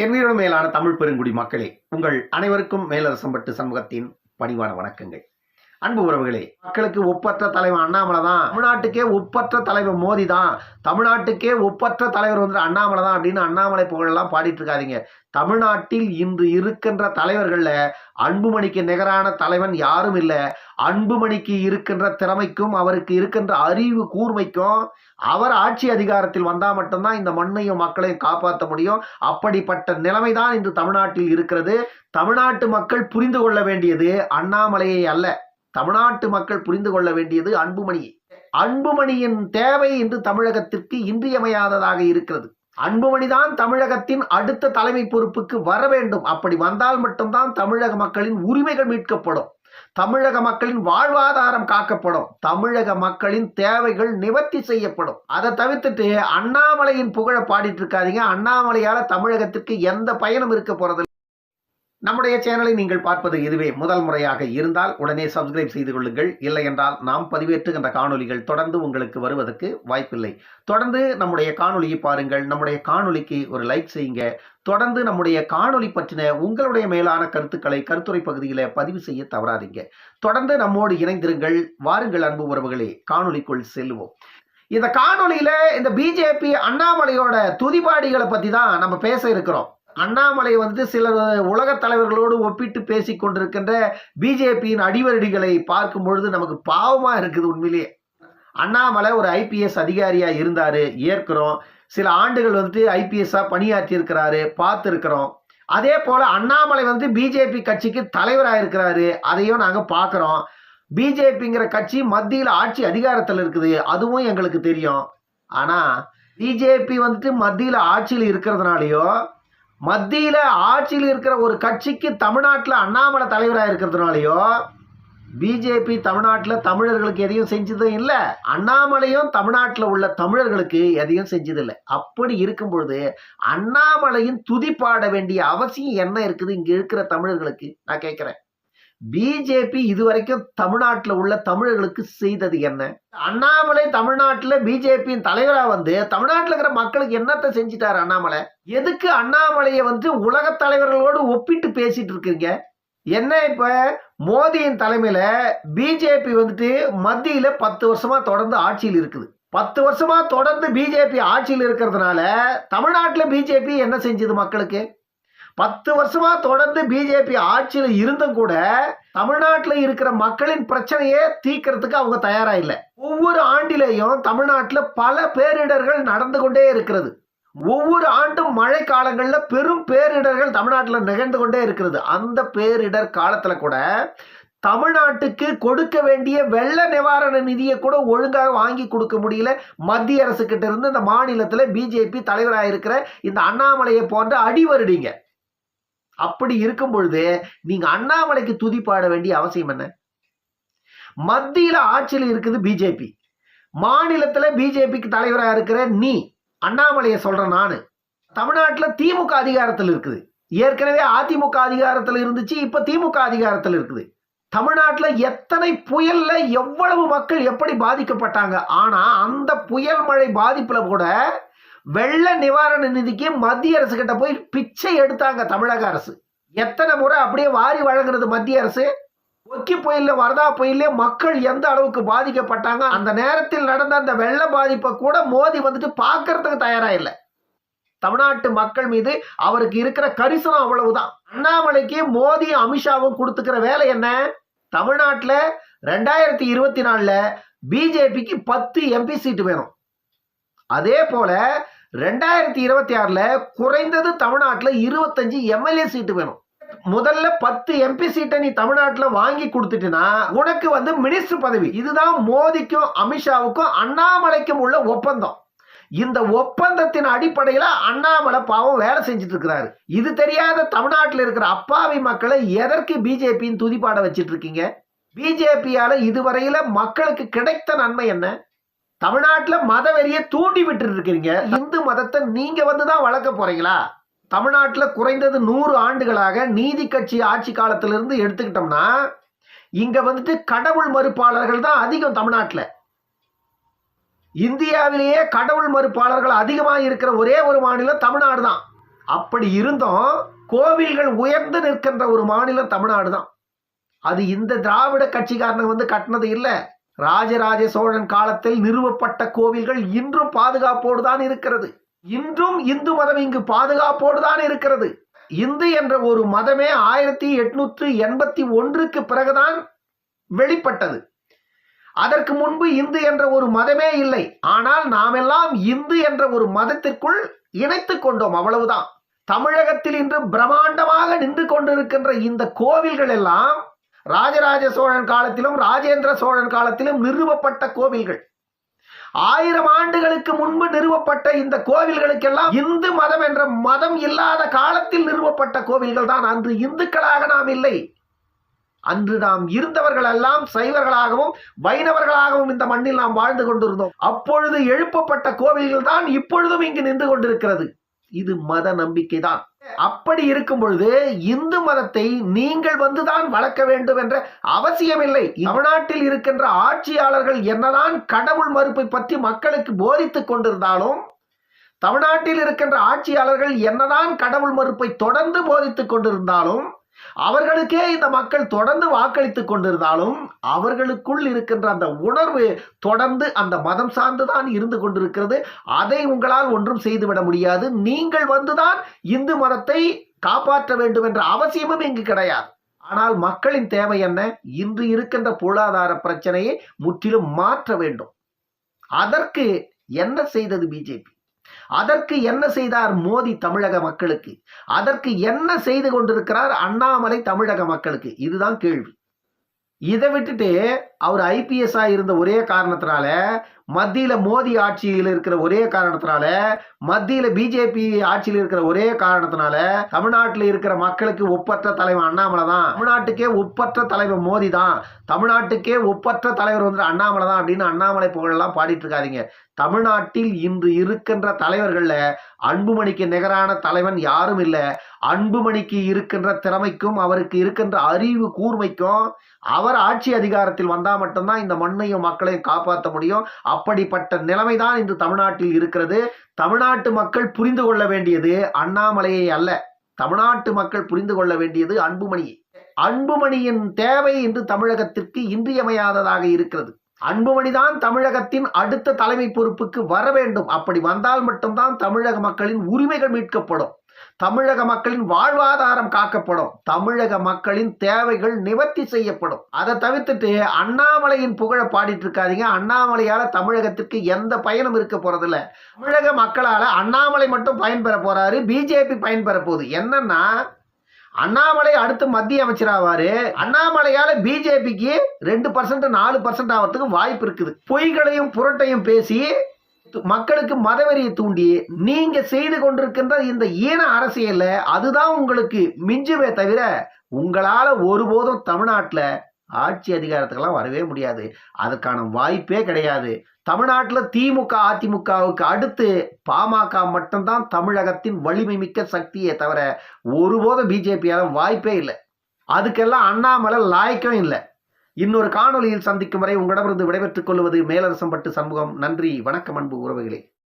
என் உயிரோடு மேலான தமிழ் பெருங்குடி மக்களே உங்கள் அனைவருக்கும் மேலரசம்பட்டு சமூகத்தின் பணிவான வணக்கங்கள். அன்பு உறவுகளே மக்களுக்கு ஒப்பற்ற தலைவர் அண்ணாமலை தான் தமிழ்நாட்டுக்கே ஒப்பற்ற தலைவர் மோடி தான் தமிழ்நாட்டுக்கே ஒப்பற்ற தலைவர் வந்து அண்ணாமலை தான் அப்படின்னு அண்ணாமலை புகழெல்லாம் பாடிட்டு இருக்காதிங்க தமிழ்நாட்டில் இன்று இருக்கின்ற தலைவர்களில் அன்புமணிக்கு நிகரான தலைவன் யாரும் இல்லை. அன்புமணிக்கு இருக்கின்ற திறமைக்கும் அவருக்கு இருக்கின்ற அறிவு கூர்மைக்கும் அவர் ஆட்சி அதிகாரத்தில் வந்தால் மட்டும்தான் இந்த மண்ணையும் மக்களையும் காப்பாற்ற முடியும். அப்படிப்பட்ட நிலைமை தான் இன்று தமிழ்நாட்டில் இருக்கிறது. தமிழ்நாட்டு மக்கள் புரிந்து கொள்ள வேண்டியது அண்ணாமலையை அல்ல. தமிழ்நாட்டு மக்கள் புரிந்து கொள்ள வேண்டியது அன்புமணி. அன்புமணியின் தேவை இன்று தமிழகத்திற்கு இன்றியமையாததாக இருக்கிறது. அன்புமணிதான் தமிழகத்தின் அடுத்த தலைமை பொறுப்புக்கு வர வேண்டும். அப்படி வந்தால் மட்டும்தான் தமிழக மக்களின் உரிமைகள் மீட்கப்படும். தமிழக மக்களின் வாழ்வாதாரம் காக்கப்படும். தமிழக மக்களின் தேவைகள் நிவர்த்தி செய்யப்படும். அதை தவிர்த்துட்டு அண்ணாமலையின் புகழ பாடிட்டு இருக்காதீங்க. அண்ணாமலையால தமிழகத்திற்கு எந்த பயனும் இருக்க போறது நம்முடைய சேனலை நீங்கள் பார்ப்பது இதுவே முதல் முறையாக இருந்தால் உடனே சப்ஸ்கிரைப் செய்து கொள்ளுங்கள். இல்லை என்றால் நாம் பதிவேற்றுகின்ற காணொளிகள் தொடர்ந்து உங்களுக்கு வருவதற்கு வாய்ப்பில்லை. தொடர்ந்து நம்முடைய காணொலியை பாருங்கள். நம்முடைய காணொலிக்கு ஒரு லைக் செய்யுங்க. தொடர்ந்து நம்முடைய காணொலி பற்றின உங்களுடைய மேலான கருத்துக்களை கருத்துரை பகுதியில் பதிவு செய்ய தவறாதீங்க. தொடர்ந்து நம்மோடு இணைந்திருங்கள். வாருங்கள் அன்பு உறவுகளே. காணொளிக்குள் செல்வோம். இந்த காணொலியில் இந்த பிஜேபி அண்ணாமலையோட துதிபாடிகளை பத்தி தான் நம்ம பேச இருக்கிறோம். அண்ணாமலை வந்து சில உலக தலைவர்களோடு ஒப்பிட்டு பேசி கொண்டிருக்கின்ற பிஜேபியின் அடிவரடிகளை பார்க்கும் பொழுது நமக்கு பாவமாக இருக்குது உண்மையிலேயே அண்ணாமலை ஒரு ஐபிஎஸ் அதிகாரியாக இருந்தார் ஏற்கிறோம். சில ஆண்டுகள் வந்துட்டு ஐபிஎஸ்ஸாக பணியாற்றி இருக்கிறாரு பார்த்துருக்கிறோம். அதே போல் அண்ணாமலை வந்து பிஜேபி கட்சிக்கு தலைவராக இருக்கிறாரு அதையும் நாங்கள் பார்க்குறோம். பிஜேபிங்கிற கட்சி மத்தியில் ஆட்சி அதிகாரத்தில் இருக்குது அதுவும் எங்களுக்கு தெரியும். ஆனால் பிஜேபி வந்துட்டு மத்தியில் ஆட்சியில் இருக்கிறதுனாலையோ மத்தியில் ஆட்சியில் இருக்கிற ஒரு கட்சிக்கு தமிழ்நாட்டில் அண்ணாமலை தலைவராக இருக்கிறதுனாலையோ பிஜேபி தமிழ்நாட்டில் தமிழர்களுக்கு எதையும் செஞ்சதும் இல்லை. அண்ணாமலையும் தமிழ்நாட்டில் உள்ள தமிழர்களுக்கு எதையும் செஞ்சதில்லை அப்படி இருக்கும் பொழுது அண்ணாமலையின் துதிப்பாட வேண்டிய அவசியம் என்ன இருக்குது? இங்கே இருக்கிற தமிழர்களுக்கு நான் கேட்குறேன் பிஜேபி இதுவரைக்கும் தமிழ்நாட்டில் உள்ள தமிழர்களுக்கு செய்தது என்ன? அண்ணாமலை தமிழ்நாட்டில் பிஜேபியின் தலைவராக வந்து தமிழ்நாட்டில் இருக்கிற மக்களுக்கு என்னத்தை செஞ்சிட்டாரு அண்ணாமலை? எதுக்கு அண்ணாமலையை வந்து உலக தலைவர்களோடு ஒப்பிட்டு பேசிட்டு இருக்கீங்க? என்ன இப்ப? மோடியின் தலைமையில பிஜேபி வந்துட்டு மத்தியில பத்து வருஷமா தொடர்ந்து ஆட்சியில் இருக்குது. பத்து வருஷமா தொடர்ந்து பிஜேபி ஆட்சியில் இருக்கிறதுனால தமிழ்நாட்டில் பிஜேபி என்ன செஞ்சது மக்களுக்கு? பத்து வருஷமா தொடர்ந்து பிஜேபி ஆட்சியில் இருந்தும் கூட தமிழ்நாட்டில் இருக்கிற மக்களின் பிரச்சனையே தீக்கிறதுக்கு அவங்க தயாரா இல்லை. ஒவ்வொரு ஆண்டிலேயும் தமிழ்நாட்டில் பல பேரிடர்கள் நடந்து கொண்டே இருக்கிறது. ஒவ்வொரு ஆண்டும் மழை காலங்களில் பெரும் பேரிடர்கள் தமிழ்நாட்டில் நிகழ்ந்து கொண்டே இருக்கிறது. அந்த பேரிடர் காலத்தில் கூட தமிழ்நாட்டுக்கு கொடுக்க வேண்டிய வெள்ள நிவாரண நிதியை கூட ஒழுங்காக வாங்கி கொடுக்க முடியல. மத்திய அரசு கிட்ட இருந்து இந்த மாநிலத்தில் பிஜேபி தலைவராக இருக்கிற இந்த அண்ணாமலையை போன்ற அடிவருடிங்க. அப்படி இருக்கும் பொழுது நீங்க அண்ணாமலைக்கு துதிப்பாட வேண்டிய அவசியம் என்ன? மத்தியில ஆட்சியில் இருக்குது பிஜேபி. மாநிலத்துல பிஜேபிக்கு தலைவராக இருக்கிற நீ அண்ணாமலையை சொல்ற நானு. தமிழ்நாட்டில் திமுக அதிகாரத்தில் இருக்குது. ஏற்கனவே அதிமுக அதிகாரத்தில் இருந்துச்சு இப்ப திமுக அதிகாரத்தில் இருக்குது. தமிழ்நாட்டில் எத்தனை புயல்ல எவ்வளவு மக்கள் எப்படி பாதிக்கப்பட்டாங்க? ஆனா அந்த புயல் மழை பாதிப்புல கூட வெள்ள நிவாரண நிதிக்கு மத்திய அரசு கிட்ட போய் பிச்சை எடுத்தாங்க தமிழக அரசு. எத்தனை முறை அப்படியே வாரி வழங்குறது மத்திய அரசு? ஒக்கி புயல்ல வரதா புயல்ல மக்கள் எந்த அளவுக்கு பாதிக்கப்பட்டாங்க? அந்த நேரத்தில் நடந்த அந்த வெள்ள பாதிப்பை கூட மோதி வந்துட்டு பார்க்கறதுக்கு தயாரா இல்லை தமிழ்நாட்டு மக்கள் மீது அவருக்கு இருக்கிற கரிசனம் அவ்வளவுதான். அண்ணாமலைக்கு மோதி அமித்ஷாவும் கொடுத்துக்கிற வேலை என்ன? தமிழ்நாட்டில் ரெண்டாயிரத்தி இருபத்தி நாலில் பிஜேபிக்கு பத்து எம்பி சீட்டு வேணும். அதே போல ரெண்டாயிரத்தி இருபத்தி ஆறுல குறைந்தது தமிழ்நாட்டில் இருபத்தஞ்சு எம்எல்ஏ சீட்டு வேணும். முதல்ல பத்து எம்பி சீட்டை நீ தமிழ்நாட்டில் வாங்கி கொடுத்துட்டுனா உனக்கு வந்து மினிஸ்டர் பதவி. இதுதான் மோடிக்கும் அமித்ஷாவுக்கும் அண்ணாமலைக்கும் உள்ள ஒப்பந்தம். இந்த ஒப்பந்தத்தின் அடிப்படையில் அண்ணாமலை பாவம் வேலை செஞ்சுட்டு இருக்கிறாரு இது தெரியாத தமிழ்நாட்டில் இருக்கிற அப்பாவி மக்களை எதற்கு பிஜேபியின் துதிப்பாட வச்சிட்டு இருக்கீங்க பிஜேபியால இதுவரையில மக்களுக்கு கிடைத்த நன்மை என்ன? தமிழ்நாட்டில் மத வெறியை தூண்டி விட்டு இருக்கிறீங்க இந்து மதத்தை நீங்க வந்து தான் வளர்க்க போறீங்களா? தமிழ்நாட்டில் குறைந்தது நூறு ஆண்டுகளாக நீதி கட்சி ஆட்சி காலத்திலிருந்து எடுத்துக்கிட்டோம்னா இங்க வந்துட்டு கடவுள் மறுப்பாளர்கள் தான் அதிகம் தமிழ்நாட்டில். இந்தியாவிலேயே கடவுள் மறுப்பாளர்கள் அதிகமாக இருக்கிற ஒரே ஒரு மாநிலம் தமிழ்நாடு தான். அப்படி இருந்தும் கோவில்கள் உயர்ந்து நிற்கின்ற ஒரு மாநிலம் தமிழ்நாடு தான். அது இந்த திராவிட கட்சிக்காரனை வந்து கட்டினது இல்லை. ராஜராஜ சோழன் காலத்தில் நிறுவப்பட்ட கோவில்கள் இன்றும் பாதுகாப்போடு தான் இருக்கிறது. இன்றும் இந்து மதம் இங்கு பாதுகாப்போடு தான் இருக்கிறது. இந்து என்ற ஒரு மதமே ஆயிரத்தி எட்நூற்று எண்பத்தி ஒன்றுக்கு பிறகுதான் வெளிப்பட்டது. அதற்கு முன்பு இந்து என்ற ஒரு மதமே இல்லை. ஆனால் நாமெல்லாம் இந்து என்ற ஒரு மதத்திற்குள் இணைத்து கொண்டோம் அவ்வளவுதான். தமிழகத்தில் இன்று பிரம்மாண்டமாக நின்று கொண்டிருக்கின்ற இந்த கோவில்கள் எல்லாம் ராஜராஜ சோழன் காலத்திலும் ராஜேந்திர சோழன் காலத்திலும் நிறுவப்பட்ட கோவில்கள். ஆயிரம் ஆண்டுகளுக்கு முன்பு நிறுவப்பட்ட இந்த கோவில்களுக்கெல்லாம் இந்து மதம் என்ற மதம் இல்லாத காலத்தில் நிறுவப்பட்ட கோவில்கள் தான். அன்று இந்துக்களாக நாம் இல்லை. அன்று நாம் இருந்தவர்கள் எல்லாம் சைவர்களாகவும் வைணவர்களாகவும் இந்த மண்ணில் நாம் வாழ்ந்து கொண்டிருந்தோம். அப்பொழுது எழுப்பப்பட்ட கோவில்கள் தான் இப்பொழுதும் இங்கு நின்று கொண்டிருக்கிறது. இது மத நம்பிக்கை தான் அப்படி இருக்கும் பொழுது இந்து மதத்தை நீங்கள் வந்துதான் வளர்க்க வேண்டும் என்ற அவசியமில்லை. தமிழ்நாட்டில் இருக்கின்ற ஆட்சியாளர்கள் என்னதான் கடவுள் மறுப்பை பற்றி மக்களுக்கு போதித்துக் கொண்டிருந்தாலும் தமிழ்நாட்டில் இருக்கின்ற ஆட்சியாளர்கள் என்னதான் கடவுள் மறுப்பை தொடர்ந்து போதித்துக் கொண்டிருந்தாலும் அவர்களுக்கே இந்த மக்கள் தொடர்ந்து வாக்களித்துக் கொண்டிருந்தாலும் அவர்களுக்குள் இருக்கின்ற அந்த உணர்வு தொடர்ந்து அந்த மதம் சார்ந்துதான் இருந்து கொண்டிருக்கிறது. அதை உங்களால் ஒன்றும் செய்துவிட முடியாது. நீங்கள் வந்துதான் இந்து மதத்தை காப்பாற்ற வேண்டும் என்ற அவசியமும் இங்கு கிடையாது. ஆனால் மக்களின் தேவை என்ன? இன்று இருக்கின்ற பொருளாதார பிரச்சனையை முற்றிலும் மாற்ற வேண்டும். அதற்கு என்ன செய்தது பிஜேபி அதற்கு என்ன செய்தார் மோடி தமிழக மக்களுக்கு? அதற்கு என்ன செய்து கொண்டிருக்கிறார் அண்ணாமலை தமிழக மக்களுக்கு? இதுதான் கேள்வி. இதை விட்டுட்டு அவர் ஐபிஎஸ்ஸா இருந்த ஒரே காரணத்தினால மத்தியில மோடி ஆட்சியில் இருக்கிற ஒரே காரணத்தினால மத்தியில பிஜேபி ஆட்சியில் இருக்கிற ஒரே காரணத்தினால தமிழ்நாட்டில் இருக்கிற மக்களுக்கு ஒப்பற்ற தலைவர் அண்ணாமலை தான். தமிழ்நாட்டுக்கே ஒப்பற்ற தலைவர் மோடி தான். தமிழ்நாட்டுக்கே ஒப்பற்ற தலைவர் வந்து அண்ணாமலை தான் அப்படின்னு அண்ணாமலை புகழெல்லாம் பாடிட்டு இருக்காதீங்க. தமிழ்நாட்டில் இன்று இருக்கின்ற தலைவர்கள்ல அன்புமணிக்கு நிகரான தலைவன் யாரும் இல்லை. அன்புமணிக்கு இருக்கின்ற திறமைக்கும் அவருக்கு இருக்கின்ற அறிவு கூர்மைக்கும் அவர் ஆட்சி அதிகாரத்தில் வந்தால் மட்டும்தான் இந்த மண்ணையும் மக்களையும் காப்பாற்ற முடியும். அப்படிப்பட்ட நிலைமை தான் இன்று தமிழ்நாட்டில் இருக்கிறது. தமிழ்நாட்டு மக்கள் புரிந்து கொள்ள வேண்டியது அண்ணாமலையை அல்ல. தமிழ்நாட்டு மக்கள் புரிந்து கொள்ள வேண்டியது அன்புமணியை. அன்புமணியின் தேவை இன்று தமிழகத்திற்கு இன்றியமையாததாக இருக்கிறது. அன்புமணிதான் தமிழகத்தின் அடுத்த தலைமை பொறுப்புக்கு வர வேண்டும். அப்படி வந்தால் மட்டும்தான் தமிழக மக்களின் உரிமைகள் மீட்கப்படும். தமிழக மக்களின் வாழ்வாதாரம் காக்கப்படும். தமிழக மக்களின் தேவைகள் நிவர்த்தி செய்யப்படும். அதை தவிர்த்துட்டு அண்ணாமலையின் புகழ பாடிட்டு இருக்காதீங்க. அண்ணாமலையால தமிழகத்திற்கு எந்த பயனும் இருக்க போறதில்ல. தமிழக மக்களால அண்ணாமலை மட்டும் பயன்பெற போறாரு. பிஜேபி பயன்பெற போகுது. என்னன்னா அண்ணாமலை அடுத்து மத்திய அமைச்சராவாரு அண்ணாமலையால பிஜேபிக்கு ரெண்டு பர்சன்ட் நாலு பர்சன்ட் ஆகிறதுக்கு வாய்ப்பு இருக்குது. பொய்களையும் புரட்டையும் பேசி மக்களுக்கு மதவெறியை தூண்டி நீங்க செய்து கொண்டிருக்கின்ற இந்த ஈன அரசியல்ல அதுதான் உங்களுக்கு மிஞ்சுமே தவிர உங்களால ஒருபோதும் தமிழ்நாட்டில் ஆட்சி அதிகாரத்துக்கெல்லாம் வரவே முடியாது. அதுக்கான வாய்ப்பே கிடையாது. தமிழ்நாட்டில் திமுக அதிமுகவுக்கு அடுத்து பாமக மட்டும்தான் தமிழகத்தின் வலிமை மிக்க சக்தியே தவிர ஒருபோதும் பிஜேபியால் வாய்ப்பே இல்லை. அதுக்கெல்லாம் அண்ணாமலை லாய்க்கும் இல்லை. இன்னொரு காணொலியில் சந்திக்கும் வரை உங்களிடமிருந்து விடைபெற்றுக் கொள்வது மேலரசம்பட்டு சமூகம் நன்றி வணக்கம் அன்பு உறவுகளே.